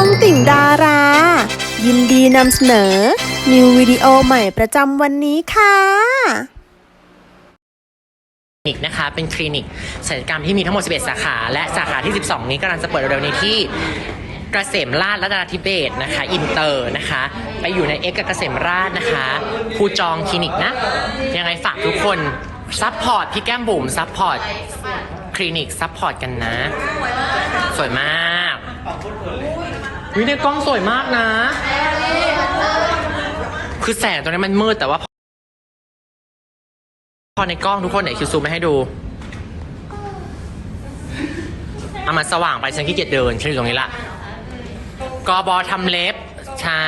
องติ่งดารา ยินดีนำเสนอ นิววิดีโอใหม่ประจำวันนี้ค่ะคลินิกนะคะเป็นคลินิกศัลยกรรมที่มีทั้งหมด 11 สาขา และสาขาที่ 12 นี้กำลังจะเปิดเร็วๆนี้ที่กเกษมราชรัตนาธิเบศนะคะ อินเตอร์นะคะ ไปอยู่ในเอกกับเกษมราชนะคะผู้จองคลินิกนะ ยังไงฝากทุกคนซัพพอร์ตพี่แก้มบุ๋มซัพพอร์ตคลินิกซัพพอร์ตกันนะ สวยมาก วิในกล้องสวยมากนะ คือแสงตรงนี้มันมืดแต่ว่า พอในกล้องทุกคนไหนคิวซูมไม่ให้ดูเอามาสว่างไปฉันขี้เกียจเดินฉันอยู่ตรงนี้ละกอบอทำเล็บ ใช่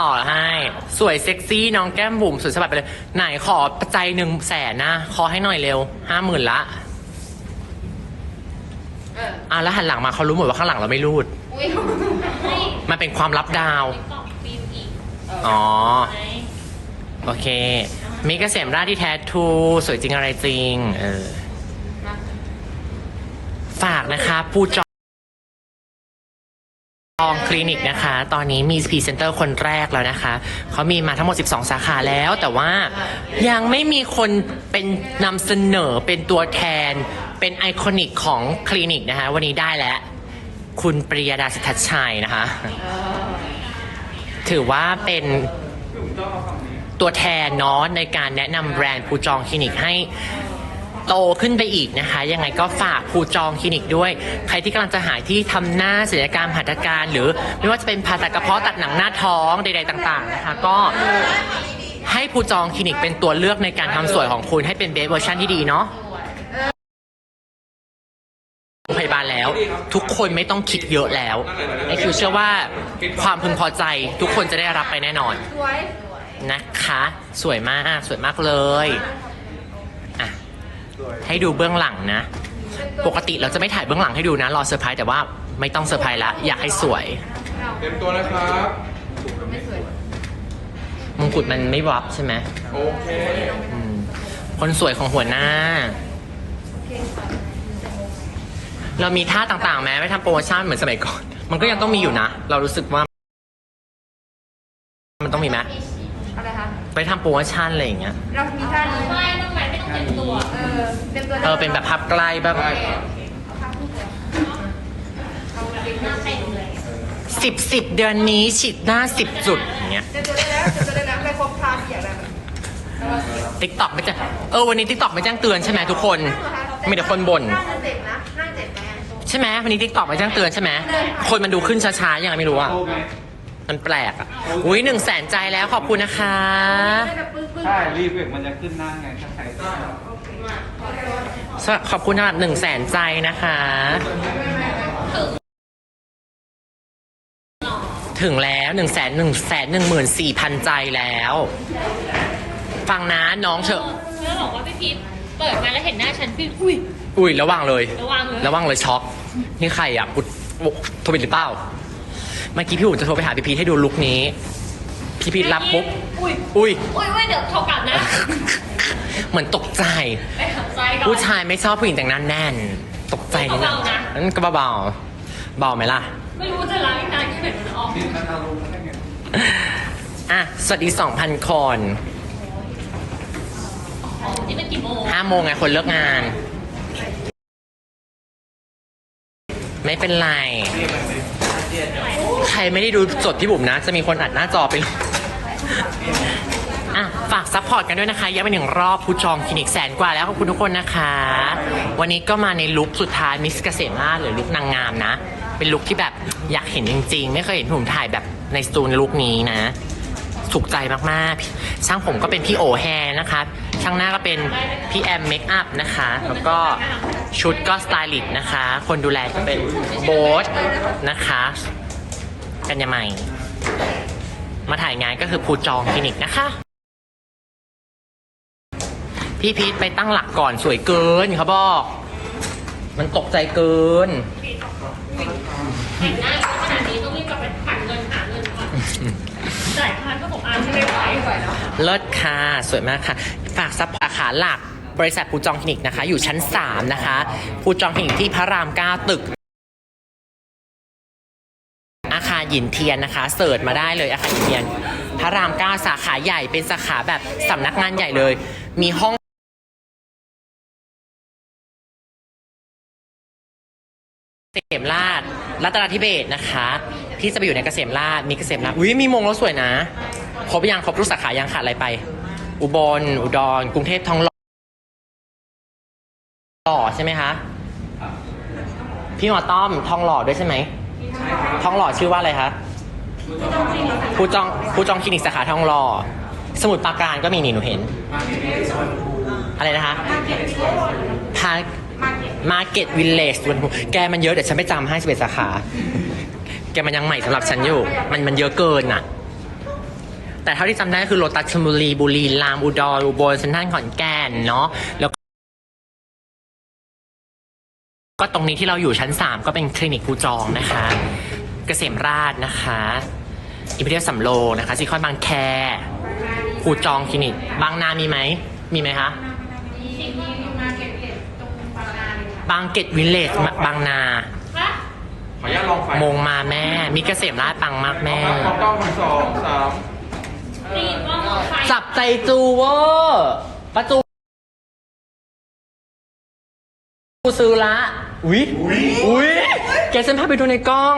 ต่อให้ สวยเซ็กซี่น้องแก้มบุ๋มสวยสบัดไปเลย ไหนขอปัจจัยหนึ่งแสนนะ ขอให้หน่อยเร็วห้าหมื่นละอะแล้วหันหลังมาเขารู้หมดว่าข้างหลังเราไม่รูด มันเป็นความลับดาวอ๋อโอเค มีเกษมราชที่แท้ทูสวยจริงอะไรจริง เออ ฝากนะคะผู้จองคลินิกนะคะ ตอนนี้มีพรีเซนเตอร์คนแรกแล้วนะคะ เขามีมาทั้งหมด 12 สาขาแล้ว แต่ว่ายังไม่มีคนเป็นนำเสนอเป็นตัวแทน เป็นไอคอนิกของคลินิกนะคะ วันนี้ได้แล้ว คุณปริยดาสิทธัชชัยนะคะ ถือว่าเป็นตัวแทนเนาะในการแนะนำแบรนด์ภูจองคลินิกให้โตขึ้นไปอีกนะคะ ยังไงก็ฝากภูจองคลินิกด้วย ใครที่กำลังจะหายที่ทำหน้าศัลยกรรมหัตถการ หรือไม่ว่าจะเป็นผ่าตัดกระเพาะตัดหนังหน้าท้องใดๆต่างๆนะคะ ก็ให้ภูจองคลินิกเป็นตัวเลือกในการทำสวยของคุณให้เป็นเบสเวอร์ชันที่ดีเนาะ ทุกคนไม่ต้องคิดเยอะแล้วไอคิวเชื่อว่าความพึงพอใจทุกคนจะได้รับไปแน่นอนนะคะ สวยมากสวยมากเลยอะให้ดูเบื้องหลังนะ ปกติเราจะไม่ถ่ายเบื้องหลังให้ดูนะ รอเซอร์ไพรส์แต่ว่าไม่ต้องเซอร์ไพรส์ละอยากให้สวย เต็มตัวนะครับมงกุฎมันไม่วับใช่ไหมโอเคอืมคนสวยของหัวหน้า เรามีท่าต่างๆไหมไม่ทำโปรโมชั่นเหมือนสมัยก่อน มันก็ยังต้องมีอยู่นะ เรารู้สึกว่า มันต้องมีไหมอะไรคะ ไปทำโปรโมชั่นอะไรอย่างเงี้ย เรามีท่านี้ไม่ต้องไหนไม่ต้องเต็มตัว เออเต็มตัวเออเป็นแบบพับใกล้แบบได้ครับหน้าเต็มเลยสิบสิบเดือนนี้ฉีดหน้าสิบจุดอย่างเงี้ยเต็มตัวได้แล้วเต็มตัวได้แล้วไม่ครบท่าที่อยากได้ไหมติ๊กต็อกไม่จะเออวันนี้ติ๊กต็อกไม่แจ้งเตือนใช่ไหมทุกคน มีแต่คนบ่น ใช่ไหมวันนี้ติ๊กตอกไม่แจ้งเตือนใช่ไหมคนมันดูขึ้นช้าๆยังไงไม่รู้อะมันแปลกอะอุ้ยหนึ่งแสนใจแล้วขอบคุณนะคะ ใช่รีบเวกมันจะขึ้นหน้าไงถ้าใครก็สวัสขอบคุณสำหรับหนึ่งแสนใจนะคะ ถึงแล้วหนึ่งแสนหนึ่งแสนหนึ่งหมื่นสี่พันใจแล้ว ฟังนะน้องเถอะแล้วบอกว่าพี่พีท เปิดมาแล้วเห็นหน้าฉันพี่อุ้ย อุ้ยระวังเลย ระวังเลย ระวังเลยช็อก นี่ใครอะกูโทรไปหรือเปล่า เมื่อกี้พี่อุ่นจะโทรไปหาพี่พีทให้ดูลุคนี้ พี่พีทรับปุ๊บอุ้ยอุ้ย อุ้ย อุ้ยเดี๋ยวโทรกลับนะ เหมือนตกใจไปหาใจก่อน ผู้ชายไม่ชอบผู้หญิงแต่งหน้าแน่น ตกใจนิดนึงเบาๆนะ นั่นก็เบาๆเบาไหมล่ะ ไม่รู้จะล้างยังไงแค่ไหนมันออกนี่มันอารมณ์ได้ไงอะ สวัสดี 2,000 คน นี่เป็นกี่โมง5โมงไงคนเลิกงาน ไม่เป็นไร ใครไม่ได้ดูสดพี่บุ๋มนะ จะมีคนอัดหน้าจอไปลงอะ ฝากซัพพอร์ตกันด้วยนะคะย้ำไปหนึ่งรอบผู้จองคลินิกแสนกว่าแล้วขอบคุณทุกคนนะคะ วันนี้ก็มาในลุคสุดท้ายมิสเกษมราชหรือลุคนางงามนะ เป็นลุคที่แบบอยากเห็นจริง ๆ ไม่เคยเห็นผมถ่ายแบบในสตูนลุคนี้นะ ถูกใจมากๆ ช่างผมก็เป็นพี่โอแฮนะคะ ช่างหน้าก็เป็นพี่แอมเมคอัพนะคะ แล้วก็ชุดก็สไตลิสต์นะคะ คนดูแลก็เป็นโบ๊ทนะคะ กันยาไมมาถ่ายงานก็คือภูจองคลินิกนะคะ พี่พีทไปตั้งหลักก่อนสวยเกินเขาบอก มันตกใจเกินแต่งหน้าขนาดนี้ต้องรีบกลับไปผันเงินหาเงินก่อนจ่ายค่าก็ของอาร์มที่ไม่ไหวเลิศค่ะ สวยมากค่ะ ฝากซัพพอร์ตสาขาหลักบริษัทปูจองคลินิกนะคะ อยู่ชั้น 3 นะคะปูจองคลินิกที่พระราม 9 ตึกหยินเทียนนะคะเสิร์ชมาได้เลยอาคารหยินเทียน พระรามเก้าสาขาใหญ่เป็นสาขาแบบสำนักงานใหญ่เลย มีห้องเกษมราชรัตนทิเบศนะคะที่จะไปอยู่ในเกษมราชมีเกษมราชอุ้ยมีมงแล้วสวยนะ ครบยังครบทุกสาขายังขาดอะไรไป อุบล อุดร กรุงเทพทองหล่อหล่อใช่ไหมคะ พี่หมอต้อมทองหล่อด้วยใช่ไหมทองหล่อชื่อว่าอะไรคะผู้จองผู้จองคลินิกสาขาทองหล่อ สมุดปราการก็มีนี่หนูเห็น อะไรนะคะพามาเก็ตวิลเลจวันแกมันเยอะเดี๋ยวฉันไปจำให้สิบเอ็ดสาขา แกมันยังใหม่สำหรับฉันอยู่ มันมันเยอะเกินน่ะ แต่เท่าที่จำได้ก็คือโลตัสชลบุรีบุรีรามย์อุดรอุบลเซนทรัลขอนแก่นเนาะแล้วก็ก็ตรงนี้ที่เราอยู่ชั้น 3 ก็เป็นคลินิกภูจองนะคะ เกษมราชนะคะอิมพีเรียลสำโรงนะคะซิคอนบางแคภูจองคลินิก บางนามีไหมมีไหมคะ บางเกตวิลเลจบางนา ขออนุญาตลองไฟมงมาแม่ มีเกษมราชปังมากแม่ขอกล้องสองสาม นี่ว่าหมอไฟจับใจจูเวอร์ประจูกูซื้อละ อุ๊ย อุ๊ย แกฉันพาไปดูในกล้อง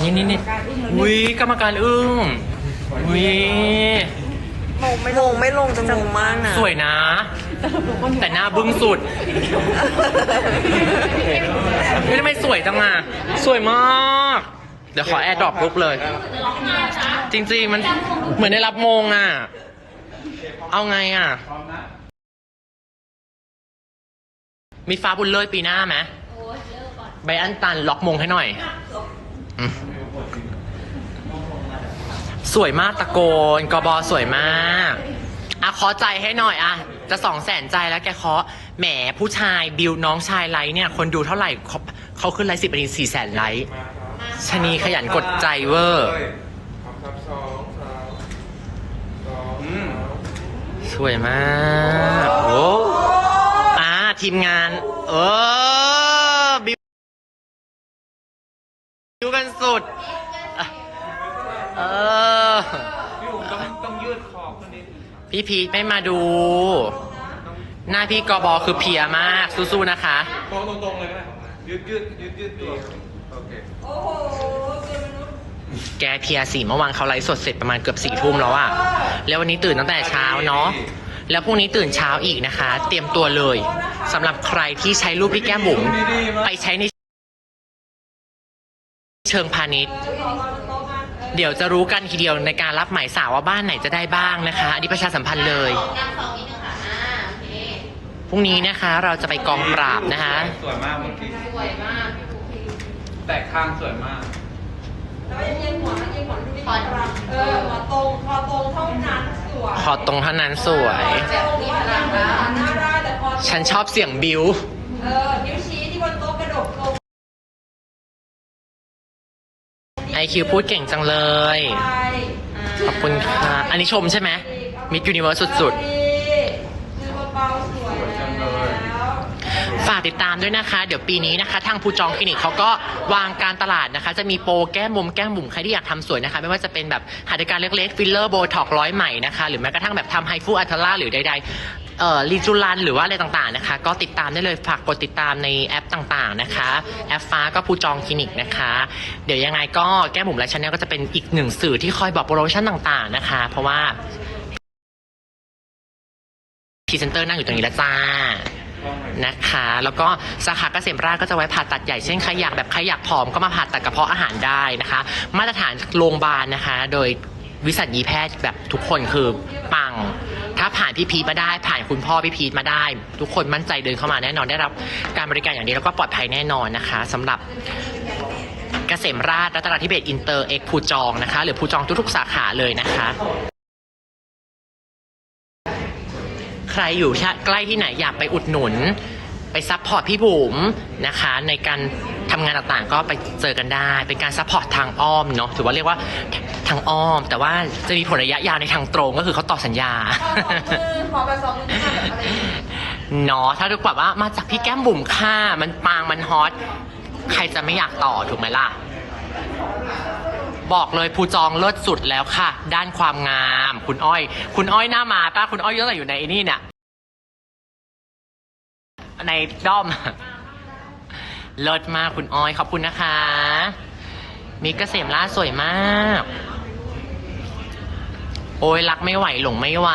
นี่นี่นี่อุ๊ยกรรมการอึ้ง อุ๊ย มงไม่ลงไม่ลงจะงงมากนะสวยนะ แต่หน้าบึ้งสุดไม่ทำไมสวยจังอะ สวยมาก เดี๋ยวขอแอร์ดรอปลุกเลย จริงๆ มันเหมือนได้รับมงอะ เอาไงอะ มีฟ้าบุญเลยปีหน้าไหมใบอันตันล็อกมงให้หน่อยอืมสวยมากตะโกนกบอสวยมากอะขอใจให้หน่อยอะ จะสองแสนใจแล้วแกเคาะแหมผู้ชายบิวน้องชายไลค์เนี่ย คนดูเท่าไหร่เขาเขาขึ้นไลค์สิบนาทีสี่แสนไลค์ ชะนีขยันกดใจเวอร์สองสามสองอืมสวยมาก โอ้อาทีมงาน เออบิวบิวกันสุด เออ พี่ผมต้องต้องยืดคอขึ้นนิดพี่พีทไม่มาดู หน้าพี่กอบอคือเพลียมากสู้ๆนะคะโค้งตรงๆเลยได้ยืดยืดยืดยืดตัว โอเคแกเพลียสี่เมื่อวานเขาไลฟ์สดเสร็จประมาณเกือบสี่ทุ่มแล้วอะแล้ววันนี้ตื่นตั้งแต่เช้าเนาะ แล้วพรุ่งนี้ตื่นเช้าอีกนะคะ เตรียมตัวเลยสำหรับใครที่ใช้รูปพี่แก้มบุ๋มไปใช้ในเชิงพาณิชย์ เดี๋ยวจะรู้กันทีเดียวในการรับหมายสาวว่าบ้านไหนจะได้บ้างนะคะอันนี้ประชาสัมพันธ์เลยพรุ่งนี้นะคะเราจะไปกองปราบนะคะ สวยมากเมื่อกี้ สวยมาก แตกข้างสวยมากเออหัวตรงคอตรงเท่านั้นสวยขอตรงเท่านั้นสวยตรงนี้หลังหน้าได้แต่พอฉันชอบเสียงบิว เออนิ้วชี้ที่บนโต๊ะกระดกลงไอคิวพูดเก่งจังเลย ไปขอบคุณค่ะ อันนี้ชมใช่ไหมมิดยูนิเวิร์สสุดดีคือเบาๆสวยแล้ว ๆ ฝาก ติดตามด้วยนะคะ เดี๋ยวปีนี้นะคะ ทางภูจองคลินิกเขาก็วางการตลาดนะคะ จะมีโปรแก้มมุมแก้มบุ๋มใครที่อยากทำสวยนะคะ ไม่ว่าจะเป็นแบบหัตถการเล็กๆฟิลเลอร์โบท็อกร้อยใหม่นะคะ หรือแม้กระทั่งแบบทำไฮฟูอัลทล่าหรือใดๆเอ่อรีจูลันหรือว่าอะไรต่างๆนะคะ ก็ติดตามได้เลยฝากกดติดตามในแอปต่างๆนะคะ แอปฟ้าก็ภูจองคลินิกนะคะ เดี๋ยวยังไงก็แก้มบุ๋มและชาแนลก็จะเป็นอีกหนึ่งสื่อที่คอยบอกโปรโมชั่นต่างๆนะคะ เพราะว่าพรีเซนเตอร์นั่งอยู่ตรงนี้แล้วจ้า นะคะ แล้วก็สาขาเกษมราชก็จะไว้ผ่าตัดใหญ่เช่นใครอยากแบบใครอยากผอมก็มาผ่าตัดกระเพาะอาหารได้นะคะ มาตรฐานโรงพยาบาลนะคะ โดยวิสัญญีแพทย์แบบทุกคนคือปัง ถ้าผ่านพี่พีทมาได้ผ่านคุณพ่อพี่พีทมาได้ ทุกคนมั่นใจเดินเข้ามาแน่นอนได้รับการบริการอย่างดีแล้วก็ปลอดภัยแน่นอนนะคะสำหรับเกษมราชรัตนทิเบศอินเตอร์เอ็กภูจองนะคะ หรือภูจองทุกๆสาขาเลยนะคะ รอยู่ใกล้ที่ไหนอยากไปอุดหนุน ไปซัพพอร์ตพี่บุ๋มนะคะ ในการทำงานต่างๆ ก็ไปเจอกันได้ เป็นการซัพพอร์ตทางอ้อมเนาะถือว่าเรียกว่าทางอ้อม แต่ว่าจะมีผลระยะยาวในทางตรงก็คือเขาต่อสัญญาขอแบบสองมือขึ้นมาแบบอะไรอย่างเงี้ยเนาะถ้าทุกแบบว่ามาจากพี่แก้มบุ๋มค่ะมันปังมันฮอตใครจะไม่อยากต่อถูกไหมล่ะ บอกเลยภูจองเลิศสุดแล้วค่ะ ด้านความงาม คุณอ้อย คุณอ้อยหน้ามาป้าคุณอ้อยเยอะแต่อยู่ในนี่เนี่ยในด้อม เลิศมากคุณอ้อยขอบคุณนะคะ มีเกษมล่าสวยมาก โอ้ยรักไม่ไหวหลงไม่ไหว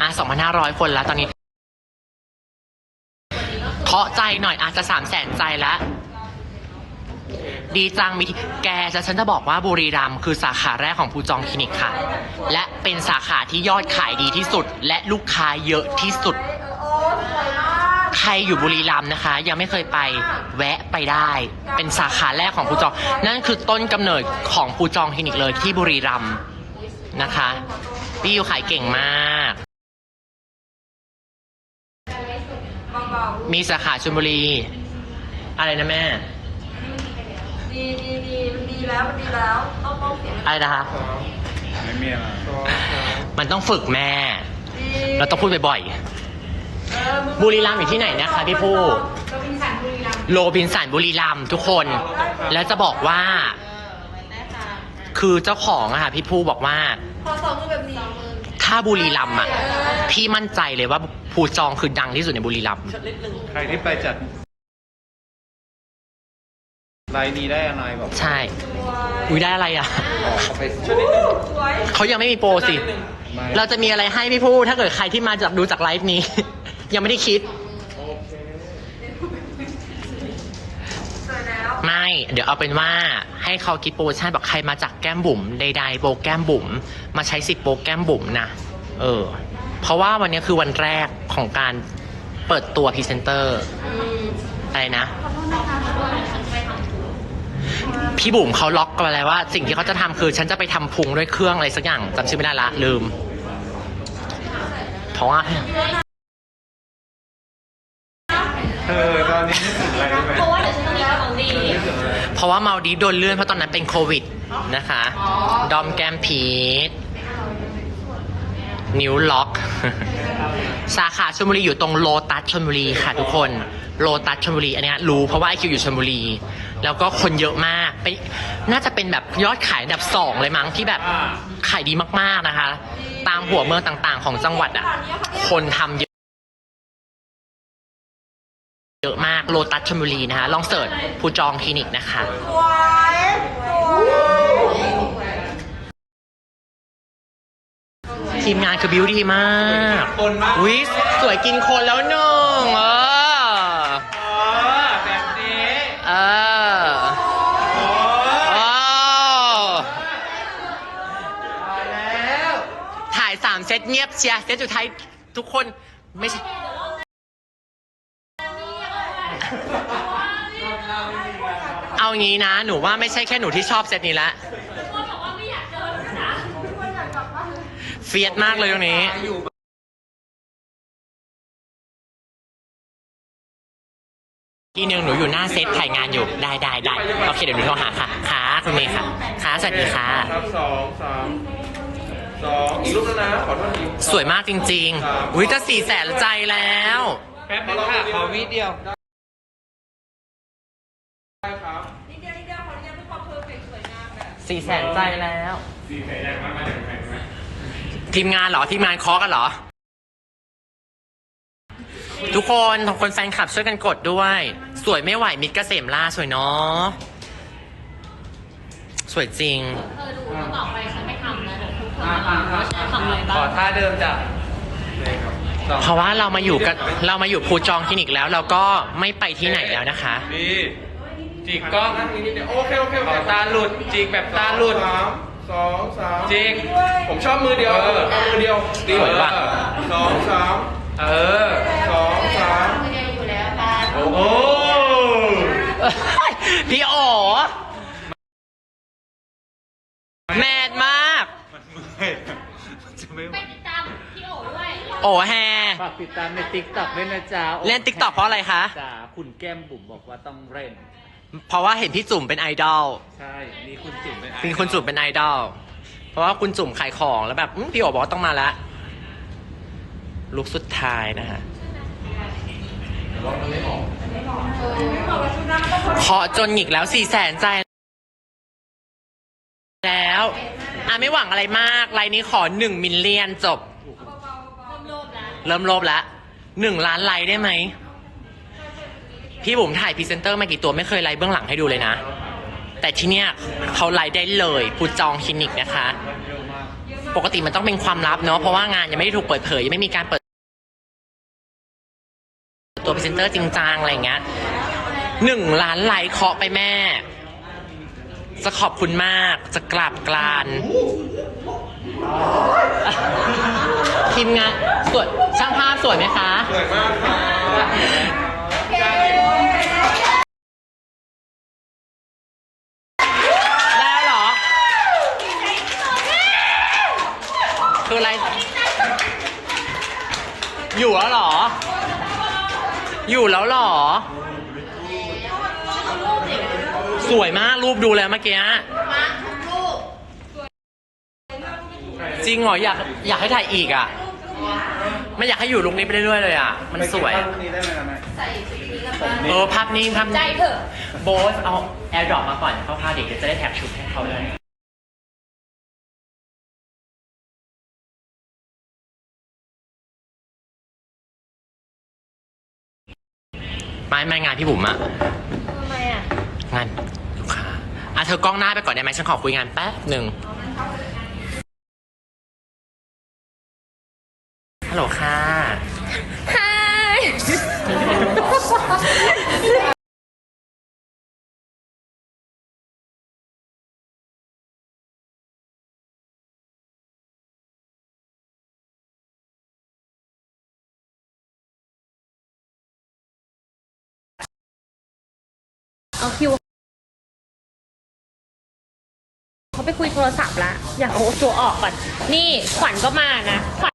อะ2,500คนแล้วตอนนี้เคาะใจหน่อยอาจจะสามแสนใจแล้ว ดีจังมีแกจะฉันจะบอกว่าบุรีรัมย์คือสาขาแรกของภูจองคลินิกค่ะ และเป็นสาขาที่ยอดขายดีที่สุด และลูกค้าเยอะที่สุด ใครอยู่บุรีรัมย์นะคะ ยังไม่เคยไปแวะไปได้ เป็นสาขาแรกของภูจอง นั่นคือต้นกำเนิดของภูจองคลินิกเลยที่บุรีรัมย์นะคะพี่อยู่ขายเก่งมากมีสาขาชลบุรี อะไรนะแม่ ดีดีดีมันดีแล้วมันดีแล้ว ต้องต้องเสียงอะไรนะคะ ไม่มีอะไรสองสามมันต้องฝึกแม่ ดีเราต้องพูดบ่อย เออมึงๆบุรีรัมย์อยู่ที่ไหนนะคะพี่ผู้ โรบินสันบุรีรัมย์โรบินสันบุรีรัมย์ทุกคน แล้วจะบอกว่าคือเจ้าของอะค่ะพี่ผู้บอกว่า พอสองมือแบบนี้ ถ้าบุรีรัมย์อะพี่มั่นใจเลยว่าภูจองคือดังที่สุดในบุรีรัมย์ ใครที่ไปจัด ไลน์นี้ได้อะไรบอกใช่ อุ้ยได้อะไรอะเอาไปช่วยนิดนึงสวยเขายังไม่มีโปรสิ ไม่เราจะมีอะไรให้พี่ผู้ถ้าเกิดใครที่มาจากดูจากไลฟ์นี้ ยังไม่ได้คิดสวยแล้วไม่ เดี๋ยวเอาเป็นว่าให้เขาคิดโปรโมชั่นบอกใครมาจากแก้มบุ๋มใดๆโปรแก้มบุ๋มมาใช้สิทธิ์โปรแก้มบุ๋มนะ เออ เพราะว่าวันนี้คือวันแรกของการเปิดตัวพรีเซนเตอร์อะไรนะ พี่บุ๋มเขาล็อกกันไปแล้วว่า สิ่งที่เขาจะทำคือ ฉันจะไปทำพุงด้วยเครื่องอะไรสักอย่างจำชื่อไม่ได้ละลืม เพราะว่า เออตอนนี้นึกถึงอะไรรู้ไหมเพราะว่าเดี๋ยวฉันต้องรีบของดีนึกถึงอะไรเพราะว่าเมาดีโดนเลื่อนเพราะตอนนั้นเป็นโควิดนะคะ ดอมแก้มพีท นิ้วล็อก สาขาชลบุรีอยู่ตรงโลตัสชลบุรีค่ะทุกคนโลตัสชลบุรีอันเนี้ยรู้เพราะว่าไอคิวอยู่ชลบุรี แล้วก็คนเยอะมากไปน่าจะเป็นแบบยอดขายอันดับสองเลยมั้งที่แบบขายดีมากๆนะคะ ตามหัวเมืองต่างๆ ของจังหวัดอะคนทำเยอะเยอะมากโลตัสชลบุรีนะคะลองเสิร์ชภูจองคลินิกนะคะ ทีมงานคือบิวตี้มากคนมากวิสสวยกินคนแล้วหนึ่งเอออ๋อแบบนี้เออโอ้โอ้ตายแล้วถ่ายสามเซตเงียบเชียร์เซตสุดท้ายทุกคนไม่ใช่เอางี้นะ หนูว่าไม่ใช่แค่หนูที่ชอบเซตนี้ละ เฟียดมากเลยตรงนี้ทีหนึ่งหนูอยู่หน้าเซตถ่ายงานอยู่ได้ได้ได้โอเคเดี๋ยวหนูโทรหาค่ะค่ะคุณเมย์ค่ะค่ะสวัสดีค่ะครับสองสามสองอีกรูปแล้วนะขอโทษทีสวยมากจริงๆอุ้ยจะสี่แสนใจแล้วแป๊บนึงค่ะขอวิเดียวได้ครับนิดเดียวนิดเดียวขออนุญาตเพื่อความเพอร์เฟกต์สวยงามแบบสี่แสนใจแล้วสีแขนใหญ่มากไหมแขนไหม ทีมงานเหรอทีมงานเคอกันเหรอ ทุกคนทุกคนแฟนคลับช่วยกันกดด้วย สวยไม่ไหวมิตรเกษมล่าสวยเนาะสวยจริง เธอดูต่อไปฉันไม่ทำแล้วเดี๋ยวทุกคนมาลองว่าฉันทำอะไรขบ้าองท่าเดิมจ้ะนี่ครับสองเพราะว่าเรามาอยู่กันเรามาอยู่ภูจองคลินิกแล้ว เราก็ไม่ไปที่ไหนแล้วนะคะ ดีจิกกล้องโอเคโอเคขอตาหลุดจิกแบบตาหลุด สาม สองสามจิกผมชอบมือเดียวเอามือเดียวดีสวยว่ะสองสาม เออ สองสามไม่ได้อยู่แล้วตา โอ้โห พี่โอแมนมาก มันเมื่อยมันจะไม่ไหว ไปติดตามพี่โอด้วย โอแฮ ฝากติดตามในติ๊กต็อกด้วยนะจ๊ะเล่น TikTok เพราะอะไรคะ จ้าคุณแก้มบุ๋มบอกว่าต้องเล่น เพราะว่าเห็นพี่จุ่มเป็นไอดอลใช่มีคุณจุ๋มเป็นไอมีคุณจุ่มเป็นไอดอลเพราะว่าคุณจุ่มขายของแล้วแบบอื้อพี่โอบอกว่าต้องมาละลุกสุดท้ายนะฮะเคาะจนหงิกแล้วสี่แสนใจายแล้วอะไม่หวังอะไรมากไลน์นี้ขอหนึ่งมิลเลียนจบ เริ่มโลภแล้วหนึ่งล้านไลค์ได้ไหม พี่บุ๋มถ่ายพรีเซนเตอร์มากี่ตัวไม่เคยไลฟ์เบื้องหลังให้ดูเลยนะ แต่ที่เนี้ยเขาไลฟ์ได้เลยผู้จองคลินิกนะคะ ปกติมันต้องเป็นความลับเนาะเพราะว่างานยังไม่ได้ถูกเปิดเผยยังไม่มีการเปิด ตัวพรีเซนเตอร์จริงจังอะไรเงี้ยหนึ่งล้านไลค์เคาะไปแม่ จะขอบคุณมากจะกราบกรานทีมงานสวยช่างภาพสวยไหมคะสวยมากค่ะ ได้เหรอ คืออะไร อยู่แล้วเหรอ อยู่แล้วเหรอ สวยมากรูปดูแล้วเมื่อกี้ จริงเหรออยากอยากให้ถ่ายอีกอะ ไม่อยากให้อยู่ลุคนี้ไปเรื่อยๆเลยอะ มันสวย เออภาพนิ่งภาพนิ่งใจเถอะ โบสเอาแอร์ดรอปมาก่อนเขาพาเด็กเดี๋ยวจะได้แท็กชุดให้เขาเลยไม่ไม่งานพี่บุ๋มอะทำไมอะงานลูกค้าอะเธอกล้องหน้าไปก่อนได้ไหมฉันขอคุยงานแป๊บหนึ่งฮัลโหลค่ะ เอาคิวเขาไปคุยโทรศัพท์ละ อยากเอาตัวออกก่อน นี่ขวัญก็มานะขวัญ